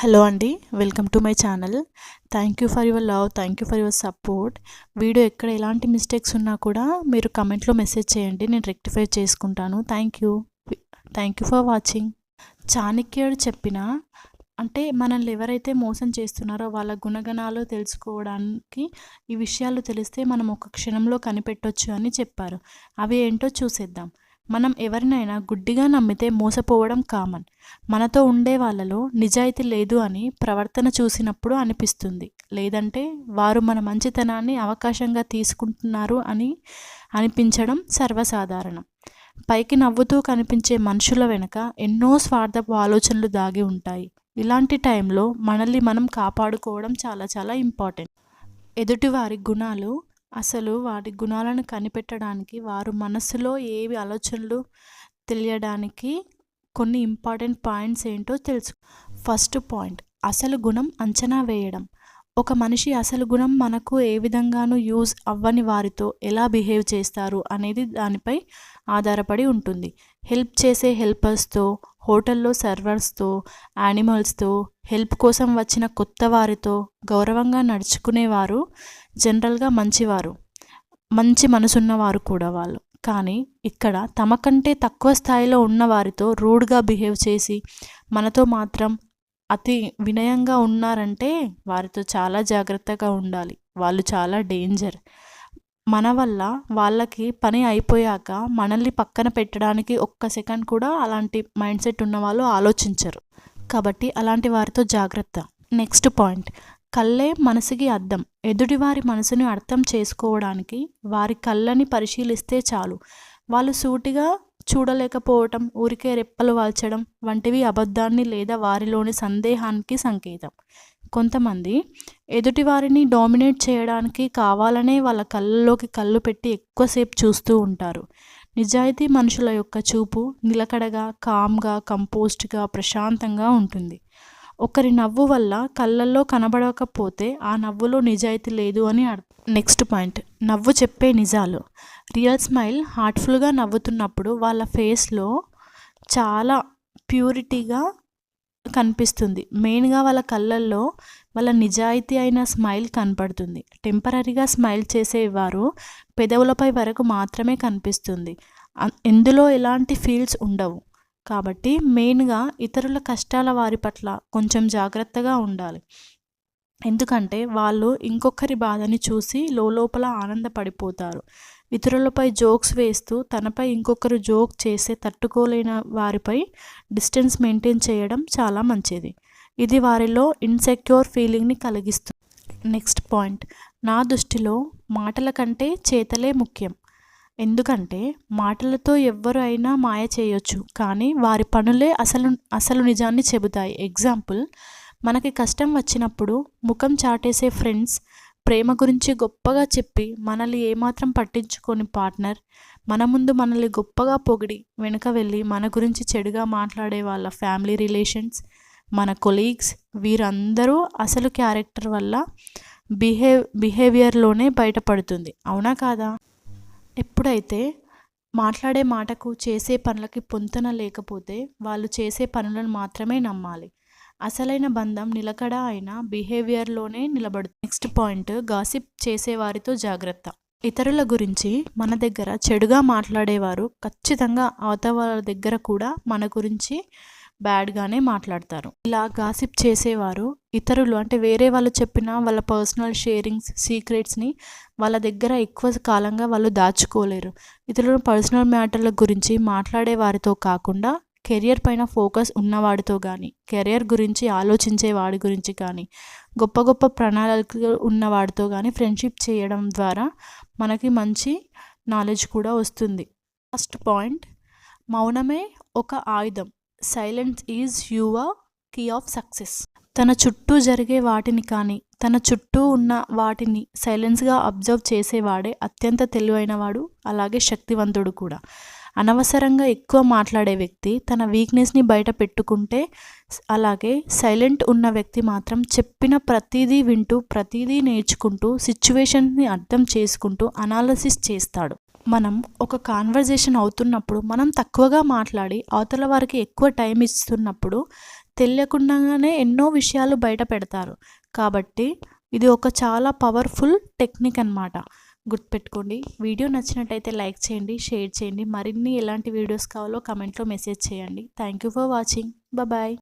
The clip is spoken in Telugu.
హలో అండి welcome to my channel. Thank you for your love thank you for your support. Video ఎక్కడ ఎలాంటి మిస్టేక్స్ ఉన్నా కూడా మీరు కమెంట్లో మెసేజ్ చేయండి నేను రెక్టిఫై చేసుకుంటాను. Thank you. Thank you for watching. చాణక్యుడు చెప్పిన అంటే మనల్ని ఎవరైతే మోసం చేస్తున్నారో వాళ్ళ గుణగణాలు తెలుసుకోవడానికి ఈ విషయాలు తెలిస్తే మనం ఒక క్షణంలో కనిపెట్టొచ్చు అని చెప్పారు. అవి ఏంటో చూసేద్దాం. మనం ఎవరినైనా గుడ్డిగా నమ్మితే మోసపోవడం కామన్ మనతో ఉండే వాళ్ళలో నిజాయితీ లేదు అని ప్రవర్తన చూసినప్పుడు అనిపిస్తుంది. లేదంటే వారు మన మంచితనాన్ని అవకాశంగా తీసుకుంటున్నారు అని అనిపించడం సర్వసాధారణం. పైకి నవ్వుతూ కనిపించే మనుషుల వెనుక ఎన్నో స్వార్థపు ఆలోచనలు దాగి ఉంటాయి. ఇలాంటి టైంలో మనల్ని మనం కాపాడుకోవడం చాలా చాలా ఇంపార్టెంట్ ఎదుటివారి గుణాలు అసలు వారి గుణాలను కనిపెట్టడానికి వారు మనసులో ఏవి ఆలోచనలు తెలియడానికి కొన్ని ఇంపార్టెంట్ పాయింట్స్ ఏంటో తెలుసు. ఫస్ట్ పాయింట్ అసలు గుణం అంచనా వేయడం. ఒక మనిషి అసలు గుణం మనకు ఏ విధంగానూ యూజ్ అవ్వని వారితో ఎలా బిహేవ్ చేస్తారు అనేది దానిపై ఆధారపడి ఉంటుంది. హెల్ప్ చేసే హెల్పర్స్తో హోటల్లో సర్వర్స్తో యానిమల్స్తో హెల్ప్ కోసం వచ్చిన కొత్త వారితో గౌరవంగా నడుచుకునేవారు జనరల్గా మంచివారు మంచి మనసున్నవారు కూడా వాళ్ళు. కానీ ఇక్కడ తమ కంటే తక్కువ స్థాయిలో ఉన్న వారితో రూడ్గా బిహేవ్ చేసి మనతో మాత్రం అతి వినయంగా ఉన్నారంటే వారితో చాలా జాగ్రత్తగా ఉండాలి. వాళ్ళు చాలా డేంజర్. మన వల్ల వాళ్ళకి పని అయిపోయాక మనల్ని పక్కన పెట్టడానికి ఒక్క సెకండ్ కూడా అలాంటి మైండ్ సెట్ ఉన్న వాళ్ళు ఆలోచించరు. కాబట్టి అలాంటి వారితో జాగ్రత్త. Next point. కళ్ళే మనసుకి అర్థం ఎదుటివారి మనసుని అర్థం చేసుకోవడానికి వారి కళ్ళని పరిశీలిస్తే చాలు. వాళ్ళు సూటిగా చూడలేకపోవటం ఊరికే రెప్పలు వాల్చడం వంటివి అబద్ధాన్ని లేదా వారిలోని సందేహానికి సంకేతం. కొంతమంది ఎదుటివారిని డామినేట్ చేయడానికి కావాలనే వాళ్ళ కళ్ళలోకి కళ్ళు పెట్టి ఎక్కువసేపు చూస్తూ ఉంటారు. నిజాయితీ మనుషుల యొక్క చూపు నిలకడగా కామ్గా కంపోస్ట్గా ప్రశాంతంగా ఉంటుంది. ఒకరి నవ్వు వల్ల కళ్ళల్లో కనబడకపోతే ఆ నవ్వులో నిజాయితీ లేదు అని నెక్స్ట్ పాయింట్. నవ్వు చెప్పే నిజాలు. రియల్ స్మైల్ హార్ట్ఫుల్గా నవ్వుతున్నప్పుడు వాళ్ళ ఫేస్లో చాలా ప్యూరిటీగా కనిపిస్తుంది. మెయిన్గా వాళ్ళ కళ్ళల్లో వాళ్ళ నిజాయితీ అయిన స్మైల్ కనపడుతుంది. టెంపరీగా స్మైల్ చేసేవారు పెదవులపై వరకు మాత్రమే కనిపిస్తుంది. ఎందులో ఎలాంటి ఫీల్స్ ఉండవు. కాబట్టి మెయిన్గా ఇతరుల కష్టాల వారి పట్ల కొంచెం జాగ్రత్తగా ఉండాలి. ఎందుకంటే వాళ్ళు ఇంకొకరి బాధని చూసి లోపల ఆనందపడిపోతారు. ఇతరులపై జోక్స్ వేస్తూ తనపై ఇంకొకరు జోక్ చేసే తట్టుకోలేని వారిపై డిస్టెన్స్ మెయింటైన్ చేయడం చాలా మంచిది. ఇది వారిలో ఇన్సెక్యూర్ ఫీలింగ్ని కలిగిస్తుంది. Next point. నా దృష్టిలో మాటల కంటే చేతలే ముఖ్యం. ఎందుకంటే మాటలతో ఎవ్వరు అయినా మాయ చేయొచ్చు కానీ వారి పనులే అసలు అసలు నిజాన్ని చెబుతాయి. ఎగ్జాంపుల్ మనకి కష్టం వచ్చినప్పుడు ముఖం చాటేసే ఫ్రెండ్స్ ప్రేమ గురించి గొప్పగా చెప్పి మనల్ని ఏమాత్రం పట్టించుకొని పార్ట్నర్ మన ముందు మనల్ని గొప్పగా పొగిడి వెనుక వెళ్ళి మన గురించి చెడుగా మాట్లాడే వాళ్ళ ఫ్యామిలీ రిలేషన్స్ మన కొలీగ్స్ వీరందరూ అసలు క్యారెక్టర్ వల్ల బిహేవ్ బిహేవియర్లోనే బయటపడుతుంది. అవునా కాదా? ఎప్పుడైతే మాట్లాడే మాటకు చేసే పనులకి పొంతన లేకపోతే వాళ్ళు చేసే పనులను మాత్రమే నమ్మాలి. అసలైన బంధం నిలకడ అయిన బిహేవియర్లోనే నిలబడు నెక్స్ట్ పాయింట్ గాసిప్ చేసేవారితో జాగ్రత్త. ఇతరుల గురించి మన దగ్గర చెడుగా మాట్లాడేవారు ఖచ్చితంగా అవతల వాళ్ళ దగ్గర కూడా మన గురించి బ్యాడ్గానే మాట్లాడతారు. ఇలా గాసిప్ చేసేవారు ఇతరులు అంటే వేరే వాళ్ళు చెప్పిన వాళ్ళ పర్సనల్ షేరింగ్స్ సీక్రెట్స్ని వాళ్ళ దగ్గర ఎక్కువ కాలంగా వాళ్ళు దాచుకోలేరు. ఇతరులు పర్సనల్ మ్యాటర్ల గురించి మాట్లాడే వారితో కాకుండా కెరియర్ పైన ఫోకస్ ఉన్నవాడితో కానీ కెరియర్ గురించి ఆలోచించే వాడి గురించి కానీ గొప్ప గొప్ప ప్రణాళికలు ఉన్నవాడితో కానీ ఫ్రెండ్షిప్ చేయడం ద్వారా మనకి మంచి నాలెడ్జ్ కూడా వస్తుంది. ఫస్ట్ పాయింట్ మౌనమే ఒక ఆయుధం. Silence is your key of success తన చుట్టూ జరిగే వాటిని కానీ తన చుట్టూ ఉన్న వాటిని సైలెన్స్గా అబ్జర్వ్ చేసేవాడే అత్యంత తెలివైనవాడు అలాగే శక్తివంతుడు కూడా. అనవసరంగా ఎక్కువ మాట్లాడే వ్యక్తి తన వీక్నెస్ని బయట పెట్టుకుంటే అలాగే సైలెంట్ ఉన్న వ్యక్తి మాత్రం చెప్పిన ప్రతిదీ వింటూ ప్రతిదీ నేర్చుకుంటూ సిచ్యువేషన్ని అర్థం చేసుకుంటూ అనాలసిస్ చేస్తాడు. మనం ఒక కాన్వర్జేషన్ అవుతున్నప్పుడు మనం తక్కువగా మాట్లాడి అవతల వారికి ఎక్కువ టైం ఇస్తున్నప్పుడు తెలియకుండానే ఎన్నో విషయాలు బయట పెడతారు. కాబట్టి ఇది ఒక చాలా పవర్ఫుల్ టెక్నిక్ అనమాట గుర్తుపెట్టుకోండి వీడియో నచ్చినట్టయితే లైక్ చేయండి షేర్ చేయండి. మరిన్ని ఎలాంటి వీడియోస్ కావాలో కమెంట్లో మెసేజ్ చేయండి. Thank you for watching bye